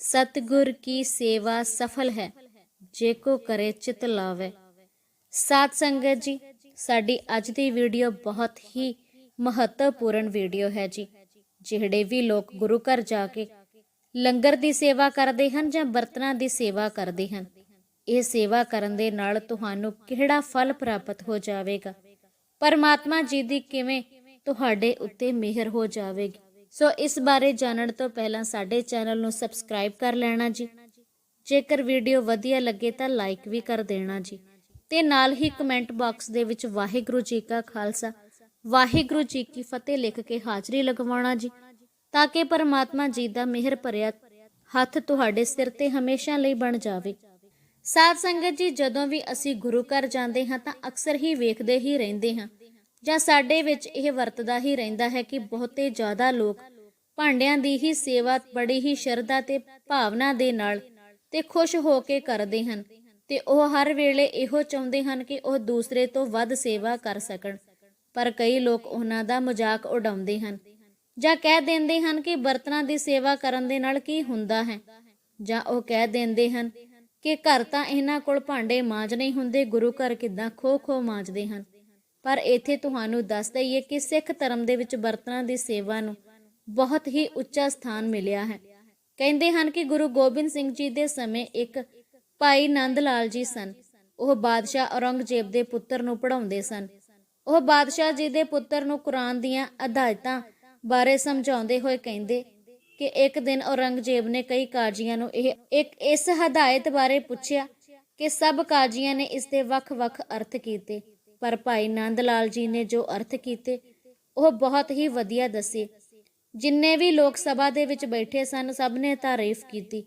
ਸਤਿਗੁਰ ਕੀ ਸੇਵਾ ਸਫਲ ਹੈ? ਜੇ ਕੋ ਕਰੇ ਚਿਤ ਲਾਵੇ। ਸਾਧ ਸੰਗਤ ਜੀ, ਸਾਡੀ ਅੱਜ ਦੀ ਵੀਡੀਓ ਬਹੁਤ ਹੀ ਮਹੱਤਵਪੂਰਨ ਵੀਡੀਓ ਹੈ ਜੀ, ਜਿਹੜੇ ਵੀ ਲੋਕ ਗੁਰੂ ਘਰ ਜਾ ਕੇ ਲੰਗਰ ਦੀ ਸੇਵਾ ਕਰਦੇ ਹਨ ਜਾਂ ਬਰਤਨਾਂ ਦੀ ਸੇਵਾ ਕਰਦੇ ਹਨ, ਇਹ ਸੇਵਾ ਕਰਨ ਦੇ ਨਾਲ ਤੁਹਾਨੂੰ ਕਿਹੜਾ ਫਲ ਪ੍ਰਾਪਤ ਹੋ ਜਾਵੇਗਾ? ਪਰਮਾਤਮਾ ਜੀ ਦੀ ਕਿਵੇਂ ਤੁਹਾਡੇ ਉੱਤੇ ਮਿਹਰ ਹੋ ਜਾਵੇਗੀ? ਸੋ ਇਸ ਬਾਰੇ ਜਾਣਨ ਤੋਂ ਪਹਿਲਾਂ ਸਾਡੇ ਚੈਨਲ ਨੂੰ ਸਬਸਕ੍ਰਾਈਬ ਕਰ ਲੈਣਾ ਜੀ। ਜੇਕਰ ਵੀਡੀਓ ਵਧੀਆ ਲੱਗੇ ਤਾਂ ਲਾਈਕ ਵੀ ਕਰ ਦੇਣਾ ਜੀ। ਤੇ ਨਾਲ ਹੀ ਕਮੈਂਟ ਬਾਕਸ ਦੇ ਵਿੱਚ ਵਾਹਿਗੁਰੂ ਜੀ ਕਾ ਖਾਲਸਾ, ਵਾਹਿਗੁਰੂ ਜੀ ਕੀ ਫਤਿਹ ਲਿਖ ਕੇ ਹਾਜ਼ਰੀ ਲਗਵਾਉਣਾ ਜੀ। ਤਾਂ ਕਿ ਪਰਮਾਤਮਾ ਜੀ ਦਾ ਮਿਹਰ ਭਰਿਆ ਹੱਥ ਤੁਹਾਡੇ ਸਿਰ ਤੇ ਹਮੇਸ਼ਾ ਲਈ ਬਣ ਜਾਵੇ। ਸਾਧ ਸੰਗਤ ਜੀ, ਜਦੋਂ ਵੀ ਅਸੀਂ ਗੁਰੂ ਘਰ ਜਾਂਦੇ ਹਾਂ ਤਾਂ ਅਕਸਰ ਹੀ ਵੇਖਦੇ ਹੀ ਰਹਿੰਦੇ ਹਾਂ। ਜਾਂ ਸਾਡੇ ਵਿੱਚ ਇਹ ਵਰਤਦਾ ਹੀ ਰਹਿੰਦਾ ਹੈ ਕਿ ਬਹੁਤੇ ਜ਼ਿਆਦਾ ਲੋਕ ਭਾਂਡਿਆਂ ਦੀ ਹੀ ਸੇਵਾ, ਬੜੀ ਹੀ ਸ਼ਰਧਾ ਤੇ ਭਾਵਨਾ ਦੇ ਨਾਲ ਤੇ ਖੁਸ਼ ਹੋ ਕੇ ਕਰਦੇ ਹਨ ਤੇ ਉਹ ਹਰ ਵੇਲੇ ਇਹੋ ਚਾਹੁੰਦੇ ਹਨ ਕਿ ਉਹ ਦੂਸਰੇ ਤੋਂ ਵੱਧ ਸੇਵਾ ਕਰ ਸਕਣ। ਪਰ ਕਈ ਲੋਕ ਉਹਨਾਂ ਦਾ ਮਜ਼ਾਕ ਉਡਾਉਂਦੇ ਹਨ ਜਾਂ ਕਹਿ ਦਿੰਦੇ ਹਨ ਕਿ ਬਰਤਨਾਂ ਦੀ ਸੇਵਾ ਕਰਨ ਦੇ ਨਾਲ ਕੀ ਹੁੰਦਾ ਹੈ? ਜਾਂ ਉਹ ਕਹਿ ਦਿੰਦੇ ਹਨ ਕਿ ਘਰ ਤਾਂ ਇਹਨਾਂ ਕੋਲ ਭਾਂਡੇ ਮਾਂਜ ਨਹੀਂ ਹੁੰਦੇ, ਗੁਰੂ ਘਰ ਕਿਦਾਂ ਖੋ ਖੋ ਮਾਂਜਦੇ ਹਨ। ਪਰ ਇੱਥੇ ਤੁਹਾਨੂੰ ਦੱਸ ਦਈਏ ਕਿ ਸਿੱਖ ਧਰਮ ਦੇ ਵਿੱਚ ਬਰਤਨਾਂ ਦੀ ਸੇਵਾ ਨੂੰ ਬਹੁਤ ਹੀ ਉੱਚਾ ਸਥਾਨ ਮਿਲਿਆ ਹੈ। ਕਹਿੰਦੇ ਹਨ ਕਿ ਗੁਰੂ ਗੋਬਿੰਦ ਸਿੰਘ ਜੀ ਦੇ ਸਮੇਂ ਇੱਕ ਭਾਈ ਨੰਦ ਲਾਲ ਜੀ ਸਨ। ਉਹ ਬਾਦਸ਼ਾਹ ਔਰੰਗਜ਼ੇਬ ਦੇ ਪੁੱਤਰ ਨੂੰ ਪੜ੍ਹਾਉਂਦੇ ਸਨ। ਉਹ ਬਾਦਸ਼ਾਹ ਜੀ ਦੇ ਪੁੱਤਰ ਨੂੰ ਕੁਰਾਨ ਦੀਆਂ ਅਧਾਇਤਾਂ ਬਾਰੇ ਸਮਝਾਉਂਦੇ ਹੋਏ ਕਹਿੰਦੇ ਕਿ ਇੱਕ ਦਿਨ ਔਰੰਗਜ਼ੇਬ ਨੇ ਕਈ ਕਾਜ਼ੀਆਂ ਨੂੰ ਇਹ, ਇੱਕ ਇਸ ਹਦਾਇਤ ਬਾਰੇ ਪੁੱਛਿਆ ਕਿ ਸਭ ਕਾਜ਼ੀਆਂ ਨੇ ਇਸ ਦੇ ਵੱਖ-ਵੱਖ ਅਰਥ ਕੀਤੇ। ਪਰ ਭਾਈ ਨੰਦ ਲਾਲ ਜੀ ਨੇ ਜੋ ਅਰਥ ਕੀਤੇ, ਉਹ ਬਹੁਤ ਹੀ ਵਧੀਆ ਦੱਸੇ। ਜਿੰਨੇ ਵੀ ਲੋਕ ਸਭਾ ਦੇ ਵਿੱਚ ਬੈਠੇ ਸਨ, ਸਭ ਨੇ ਤਾਰੀਫ ਕੀਤੀ,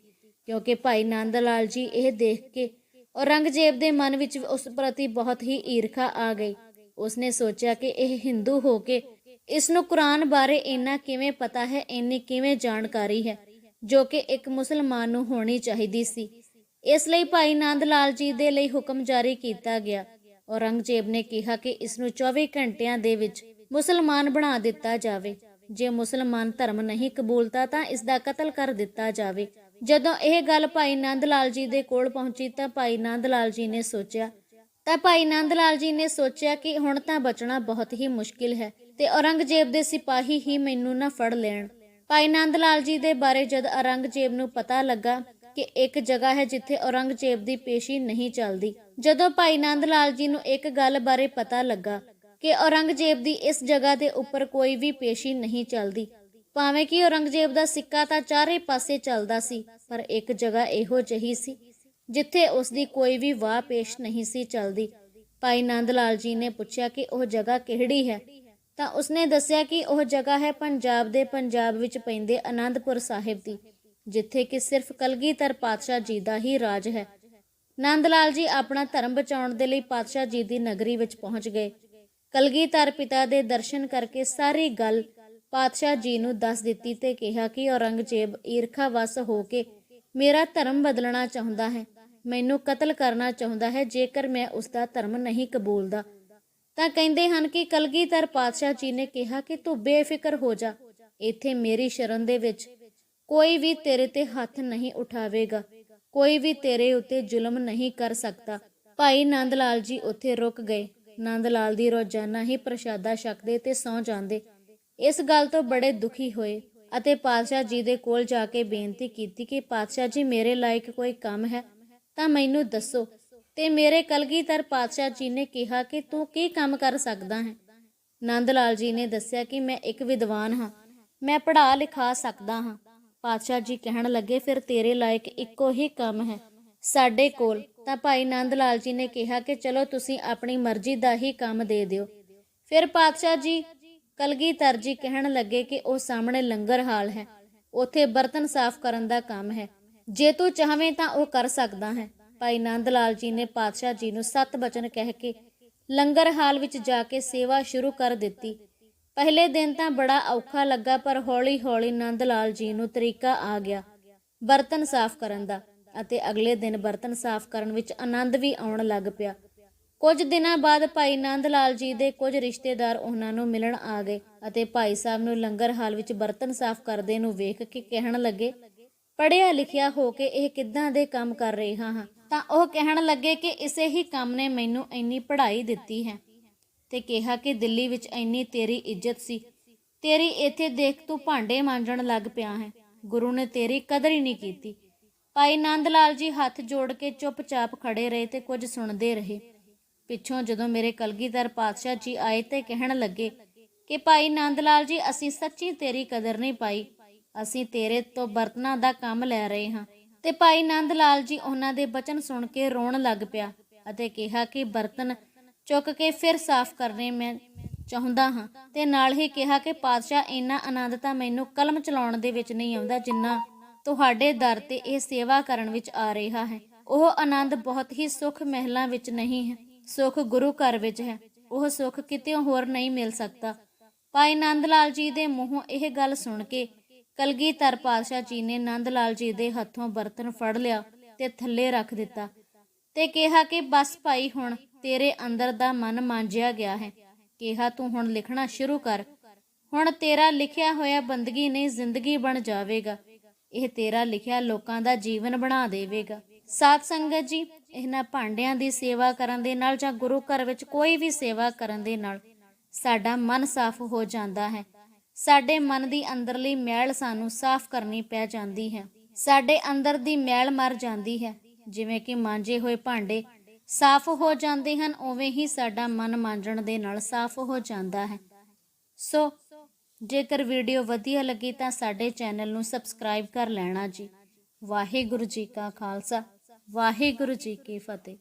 ਕਿਉਂਕਿ ਭਾਈ ਨੰਦ ਲਾਲ ਜੀ ਇਹ ਦੇਖ ਕੇ ਔਰੰਗਜ਼ੇਬ ਦੇ ਮਨ ਵਿੱਚ ਉਸ ਪ੍ਰਤੀ ਬਹੁਤ ਹੀ ਈਰਖਾ ਆ ਗਈ। ਉਸਨੇ ਸੋਚਿਆ ਕਿ ਇਹ ਹਿੰਦੂ ਹੋ ਕੇ ਇਸ ਨੂੰ ਕੁਰਾਨ ਬਾਰੇ ਇੰਨਾ ਕਿਵੇਂ ਪਤਾ ਹੈ, ਇੰਨੀ ਕਿਵੇਂ ਜਾਣਕਾਰੀ ਹੈ, ਜੋ ਕਿ ਇੱਕ ਮੁਸਲਮਾਨ ਨੂੰ ਹੋਣੀ ਚਾਹੀਦੀ ਸੀ। ਇਸ ਲਈ ਭਾਈ ਨੰਦ ਲਾਲ ਜੀ ਦੇ ਲਈ ਹੁਕਮ ਜਾਰੀ ਕੀਤਾ ਗਿਆ। ਔਰੰਗਜ਼ੇਬ ਨੇ ਕਿਹਾ ਕਿ ਇਸ ਨੂੰ 24 ਘੰਟਿਆਂ ਦੇ ਵਿੱਚ ਮੁਸਲਮਾਨ ਬਣਾ ਦਿੱਤਾ ਜਾਵੇ। ਜੇ ਮੁਸਲਮਾਨ ਧਰਮ ਨਹੀਂ ਕਬੂਲਤਾ ਤਾਂ ਇਸ ਦਾ ਕਤਲ ਕਰ ਦਿੱਤਾ ਜਾਵੇ। ਜਦੋਂ ਇਹ ਗੱਲ ਭਾਈ ਨੰਦ ਲਾਲ ਜੀ ਦੇ ਕੋਲ ਪਹੁੰਚੀ ਤਾਂ ਭਾਈ ਨੰਦ ਲਾਲ ਜੀ ਨੇ ਸੋਚਿਆ, ਤਾਂ ਭਾਈ ਨੰਦ ਲਾਲ ਜੀ ਨੇ ਸੋਚਿਆ ਕਿ ਹੁਣ ਤਾਂ ਬਚਣਾ ਬਹੁਤ ਹੀ ਮੁਸ਼ਕਿਲ ਹੈ ਤੇ ਔਰੰਗਜ਼ੇਬ ਦੇ ਸਿਪਾਹੀ ਹੀ ਮੈਨੂੰ ਨਾ ਫੜ ਲੈਣ। ਭਾਈ ਨੰਦ ਲਾਲ ਜੀ ਦੇ ਬਾਰੇ ਜਦ ਔਰੰਗਜ਼ੇਬ ਨੂੰ ਪਤਾ ਲੱਗਾ ਕਿ ਇੱਕ ਜਗ੍ਹਾ ਹੈ ਜਿੱਥੇ ਔਰੰਗਜ਼ੇਬ ਦੀ ਪੇਸ਼ੀ ਨਹੀਂ ਚੱਲਦੀ। ਜਦੋਂ ਭਾਈ ਨੰਦ ਲਾਲ ਜੀ ਨੂੰ ਇੱਕ ਗੱਲ ਬਾਰੇ ਪਤਾ ਲੱਗਾ ਕਿ ਔਰੰਗਜ਼ੇਬ ਦੀ ਇਸ ਜਗ੍ਹਾ ਦੇ ਉੱਪਰ ਕੋਈ ਵੀ ਪੇਸ਼ੀ ਨਹੀਂ ਚੱਲਦੀ, ਭਾਵੇਂ ਕਿ ਔਰੰਗਜ਼ੇਬ ਦਾ ਸਿੱਕਾ ਤਾਂ ਚਾਰੇ ਪਾਸੇ ਚੱਲਦਾ ਸੀ, ਪਰ ਇੱਕ ਜਗ੍ਹਾ ਇਹੋ ਜਿਹੀ ਸੀ, ਜਿੱਥੇ ਉਸ ਦੀ ਕੋਈ ਵੀ ਵਾਹ ਪੇਸ਼ ਨਹੀਂ ਸੀ ਚੱਲਦੀ। ਭਾਈ ਨੰਦ ਲਾਲ ਜੀ ਨੇ ਪੁੱਛਿਆ ਕਿ ਉਹ ਜਗ੍ਹਾ ਕਿਹੜੀ ਹੈ? ਤਾਂ ਉਸਨੇ ਦੱਸਿਆ ਕਿ ਉਹ ਜਗ੍ਹਾ ਹੈ ਪੰਜਾਬ ਦੇ ਪੰਜਾਬ ਵਿੱਚ ਪੈਂਦੇ ਆਨੰਦਪੁਰ ਸਾਹਿਬ ਦੀ। ਜਿੱਥੇ ਕਿ ਸਿਰਫ ਕਲਗੀਧਰ ਪਾਤਸ਼ਾਹ ਜੀ ਦਾ ਹੀ ਰਾਜ ਹੈ। ਨੰਦ ਲਾਲ ਜੀ ਆਪਣਾ ਧਰਮ ਬਚਾਉਣ ਦੇ ਲਈ ਪਾਤਸ਼ਾਹ ਜੀ ਦੀ ਨਗਰੀ ਵਿੱਚ ਪਹੁੰਚ ਗਏ। ਕਲਗੀਧਰ ਪਿਤਾ ਦੇ ਦਰਸ਼ਨ ਕਰਕੇ ਸਾਰੀ ਗੱਲ ਪਾਤਸ਼ਾਹ ਜੀ ਨੂੰ ਦੱਸ ਦਿੱਤੀ ਤੇ ਕਿਹਾ ਕਿ ਔਰੰਗਜ਼ੇਬ ਈਰਖਾਵਸ ਹੋ ਕੇ ਮੇਰਾ ਧਰਮ ਬਦਲਣਾ ਚਾਹੁੰਦਾ ਹੈ। ਮੈਨੂੰ ਕਤਲ ਕਰਨਾ ਚਾਹੁੰਦਾ ਹੈ, ਜੇਕਰ ਮੈਂ ਉਸ ਦਾ ਧਰਮ ਨਹੀਂ ਕਬੂਲਦਾ। ਤਾਂ ਕਹਿੰਦੇ ਹਨ ਕਿ ਕਲਗੀਧਰ ਪਾਤਸ਼ਾਹ ਜੀ ਨੇ ਕਿਹਾ ਕਿ ਤੂੰ ਬੇਫਿਕਰ ਹੋ ਜਾ। ਇੱਥੇ ਮੇਰੀ ਸ਼ਰਨ ਦੇ ਵਿੱਚ ਕੋਈ ਵੀ ਤੇਰੇ ਤੇ ਹੱਥ ਨਹੀਂ ਉਠਾਵੇਗਾ, ਕੋਈ ਵੀ ਤੇਰੇ ਉੱਤੇ ਜ਼ੁਲਮ ਨਹੀਂ ਕਰ ਸਕਦਾ। ਭਾਈ ਨੰਦ ਲਾਲ ਜੀ ਉੱਥੇ ਰੁਕ ਗਏ। ਨੰਦ ਲਾਲ ਦੀ ਰੋਜ਼ਾਨਾ ਹੀ ਪ੍ਰਸ਼ਾਦਾ ਛਕਦੇ ਤੇ ਸੌ ਜਾਂਦੇ। ਇਸ ਗੱਲ ਤੋਂ ਬੜੇ ਦੁਖੀ ਹੋਏ ਅਤੇ ਪਾਤਸ਼ਾਹ ਜੀ ਦੇ ਕੋਲ ਜਾ ਕੇ ਬੇਨਤੀ ਕੀਤੀ ਕਿ ਪਾਤਸ਼ਾਹ ਜੀ, ਮੇਰੇ ਲਾਇਕ ਕੋਈ ਕੰਮ ਹੈ ਤਾਂ ਮੈਨੂੰ ਦੱਸੋ ਤੇ ਮੇਰੇ ਕਲਗੀਧਰ ਪਾਤਸ਼ਾਹ ਜੀ ਨੇ ਕਿਹਾ ਕਿ ਤੂੰ ਕੀ ਕੰਮ ਕਰ ਸਕਦਾ ਹੈ? ਨੰਦ ਲਾਲ ਜੀ ਨੇ ਦੱਸਿਆ ਕਿ ਮੈਂ ਇੱਕ ਵਿਦਵਾਨ ਹਾਂ। ਮੈਂ ਪੜ੍ਹਾ ਲਿਖਾ ਸਕਦਾ ਹਾਂ। ਪਾਤਸ਼ਾਹ ਜੀ ਕਹਿਣ ਲੱਗੇ, ਫਿਰ ਤੇਰੇ ਲਾਇਕ ਇੱਕੋ ਹੀ ਕੰਮ ਹੈ। ਸਾਡੇ ਕੋਲ ਤਾਂ ਭਾਈ ਨੰਦ ਲਾਲ ਜੀ ਨੇ ਕਿਹਾ ਕਿ, ਚਲੋ ਤੁਸੀਂ ਆਪਣੀ ਮਰਜ਼ੀ ਦਾ ਹੀ ਕੰਮ ਦੇ ਦਿਓ ਫਿਰ ਪਾਤਸ਼ਾਹ ਜੀ ਕਲਗੀਧਰ ਜੀ ਕਹਿਣ ਲੱਗੇ ਕਿ, ਉਹ ਸਾਹਮਣੇ ਲੰਗਰ ਹਾਲ ਹੈ। ਉੱਥੇ ਬਰਤਨ ਸਾਫ਼ ਕਰਨ ਦਾ ਕੰਮ ਹੈ। ਜੇ ਤੂੰ ਚਾਹਵੇਂ ਤਾਂ ਉਹ ਕਰ ਸਕਦਾ ਹੈ ਭਾਈ ਨੰਦ ਲਾਲ ਜੀ ਨੇ ਪਾਤਸ਼ਾਹ ਜੀ ਨੂੰ ਸੱਤ ਬਚਨ ਕਹਿ ਕੇ ਲੰਗਰ ਹਾਲ ਵਿੱਚ ਜਾ ਕੇ ਸੇਵਾ ਸ਼ੁਰੂ ਕਰ ਦਿੱਤੀ। ਪਹਿਲੇ ਦਿਨ ਤਾਂ ਬੜਾ ਔਖਾ ਲੱਗਾ, ਪਰ ਹੌਲੀ-ਹੌਲੀ ਨੰਦ ਲਾਲ ਜੀ ਨੂੰ ਤਰੀਕਾ ਆ ਗਿਆ ਬਰਤਨ ਸਾਫ਼ ਕਰਨ ਦਾ ਅਤੇ ਅਗਲੇ ਦਿਨ ਬਰਤਨ ਸਾਫ਼ ਕਰਨ ਵਿੱਚ ਆਨੰਦ ਵੀ ਆਉਣ ਲੱਗ ਪਿਆ। ਕੁਝ ਦਿਨਾਂ ਬਾਅਦ ਭਾਈ ਨੰਦ ਲਾਲ ਜੀ ਦੇ ਕੁਝ ਰਿਸ਼ਤੇਦਾਰ ਉਹਨਾਂ ਨੂੰ ਮਿਲਣ ਆ ਗਏ ਅਤੇ ਭਾਈ ਸਾਹਿਬ ਨੂੰ ਲੰਗਰ ਹਾਲ ਵਿੱਚ ਬਰਤਨ ਸਾਫ਼ ਕਰਦੇ ਨੂੰ ਵੇਖ ਕੇ ਕਹਿਣ ਲੱਗੇ, ਪੜ੍ਹਿਆ ਲਿਖਿਆ ਹੋ ਕੇ ਇਹ ਕਿੱਦਾਂ ਦੇ ਕੰਮ ਕਰ ਰਿਹਾ ਹਾਂ? ਤਾਂ ਉਹ ਕਹਿਣ ਲੱਗੇ ਕਿ ਇਸੇ ਹੀ ਕੰਮ ਨੇ ਮੈਨੂੰ ਇੰਨੀ ਪੜ੍ਹਾਈ ਦਿੱਤੀ ਹੈ। ਤੇ ਕਿਹਾ ਕਿ ਦਿੱਲੀ ਵਿੱਚ ਇੰਨੀ ਤੇਰੀ ਇੱਜ਼ਤ ਸੀ। ਤੇਰੀ ਇੱਥੇ ਦੇਖ ਤੂੰ ਭਾਂਡੇ ਮਾਂਜਣ ਲੱਗ ਪਿਆ ਹੈ। ਗੁਰੂ ਨੇ ਤੇਰੀ ਕਦਰ ਹੀ ਨਹੀਂ ਕੀਤੀ। ਭਾਈ ਨੰਦ ਲਾਲ ਜੀ ਹੱਥ ਜੋੜ ਕੇ ਚੁੱਪਚਾਪ ਖੜੇ ਰਹੇ ਤੇ ਕੁਝ ਸੁਣਦੇ ਰਹੇ। ਪਿੱਛੋਂ ਜਦੋਂ ਮੇਰੇ ਕਲਗੀਧਰ ਪਾਤਸ਼ਾਹ ਜੀ ਆਏ ਤੇ ਕਹਿਣ ਲੱਗੇ ਕਿ ਭਾਈ ਨੰਦ ਲਾਲ ਜੀ, ਅਸੀਂ ਸੱਚੀ ਤੇਰੀ ਕਦਰ ਨਹੀਂ ਪਾਈ। ਅਸੀਂ ਤੇਰੇ ਤੋਂ ਬਰਤਨਾਂ ਦਾ ਕੰਮ ਲੈ ਰਹੇ ਹਾਂ। ਤੇ ਭਾਈ ਨੰਦ ਲਾਲ ਜੀ ਉਹਨਾਂ ਦੇ ਬਚਨ ਸੁਣ ਕੇ ਰੋਣ ਲੱਗ ਪਿਆ ਅਤੇ ਕਿਹਾ ਕਿ ਬਰਤਨ ਚੁੱਕ ਕੇ ਫਿਰ ਸਾਫ਼ ਕਰਨੇ ਮੈਂ ਚਾਹੁੰਦਾ ਹਾਂ। ਤੇ ਨਾਲ ਹੀ ਕਿਹਾ ਕਿ, ਪਾਤਸ਼ਾਹ, ਇੰਨਾ ਆਨੰਦ ਤਾਂ ਮੈਨੂੰ ਕਲਮ ਚਲਾਉਣ ਦੇ ਵਿੱਚ ਨਹੀਂ ਆਉਂਦਾ, ਜਿੰਨਾ ਤੁਹਾਡੇ ਦਰ ਤੇ ਇਹ ਸੇਵਾ ਕਰਨ ਵਿੱਚ ਆ ਰਿਹਾ ਹੈ। ਉਹ ਆਨੰਦ ਬਹੁਤ ਹੀ ਸੁਖ ਮਹਿਲਾਂ ਵਿੱਚ ਨਹੀਂ ਹੈ, ਸੁਖ ਗੁਰੂ ਘਰ ਵਿੱਚ ਹੈ। ਉਹ ਸੁਖ ਕਿਤੇ ਹੋਰ ਨਹੀਂ ਮਿਲ ਸਕਦਾ। ਭਾਈ ਨੰਦ ਲਾਲ ਜੀ ਦੇ ਮੂੰਹੋਂ ਇਹ ਗੱਲ ਸੁਣ ਕੇ ਕਲਗੀਧਰ ਪਾਤਸ਼ਾਹ ਜੀ ਨੇ ਨੰਦ ਲਾਲ ਜੀ ਦੇ ਹੱਥੋਂ ਬਰਤਨ ਫੜ ਲਿਆ ਤੇ ਥੱਲੇ ਰੱਖ ਦਿੱਤਾ ਤੇ ਕਿਹਾ ਕਿ, ਬਸ ਭਾਈ, ਹੁਣ ਤੇਰੇ ਅੰਦਰ ਦਾ ਮਨ ਮਾਂਜਿਆ ਗਿਆ ਹੈ। ਕਿਹਾ, ਤੂੰ ਹੁਣ ਲਿਖਣਾ ਸ਼ੁਰੂ ਕਰ। ਹੁਣ ਤੇਰਾ ਲਿਖਿਆ ਹੋਇਆ ਬੰਦਗੀ ਨਹੀਂ ਜ਼ਿੰਦਗੀ ਬਣ ਜਾਵੇਗਾ। ਇਹ ਤੇਰਾ ਲਿਖਿਆ ਲੋਕਾਂ ਦਾ ਜੀਵਨ ਬਣਾ ਦੇਵੇਗਾ। ਸਾਧ ਸੰਗਤ ਜੀ, ਇਹਨਾਂ ਭਾਂਡਿਆਂ ਦੀ ਸੇਵਾ ਕਰਨ ਦੇ ਨਾਲ ਜਾਂ ਗੁਰੂ ਘਰ ਵਿੱਚ ਕੋਈ ਵੀ ਸੇਵਾ ਕਰਨ ਦੇ ਨਾਲ ਸਾਡਾ ਮਨ ਸਾਫ਼ ਹੋ ਜਾਂਦਾ ਹੈ। ਸਾਡੇ ਮਨ ਦੀ ਅੰਦਰਲੀ ਮੈਲ ਸਾਨੂੰ ਸਾਫ਼ ਕਰਨੀ ਪੈ ਜਾਂਦੀ ਹੈ। ਸਾਡੇ ਅੰਦਰ ਦੀ ਮੈਲ ਮਰ ਜਾਂਦੀ ਹੈ। ਜਿਵੇਂ ਕਿ ਮਾਂਜੇ ਹੋਏ ਭਾਂਡੇ ਸਾਫ਼ ਹੋ ਜਾਂਦੇ ਹਨ, ਉਵੇਂ ਹੀ ਸਾਡਾ ਮਨ ਮਾਂਜਣ ਦੇ ਨਾਲ ਸਾਫ਼ ਹੋ ਜਾਂਦਾ ਹੈ। ਸੋ, ਜੇਕਰ ਵੀਡੀਓ ਵਧੀਆ ਲੱਗੀ ਤਾਂ ਸਾਡੇ ਚੈਨਲ ਨੂੰ ਸਬਸਕ੍ਰਾਈਬ ਕਰ ਲੈਣਾ ਜੀ। ਵਾਹਿਗੁਰੂ ਜੀ ਕਾ ਖਾਲਸਾ, ਵਾਹਿਗੁਰੂ ਜੀ ਕੀ ਫਤਿਹ।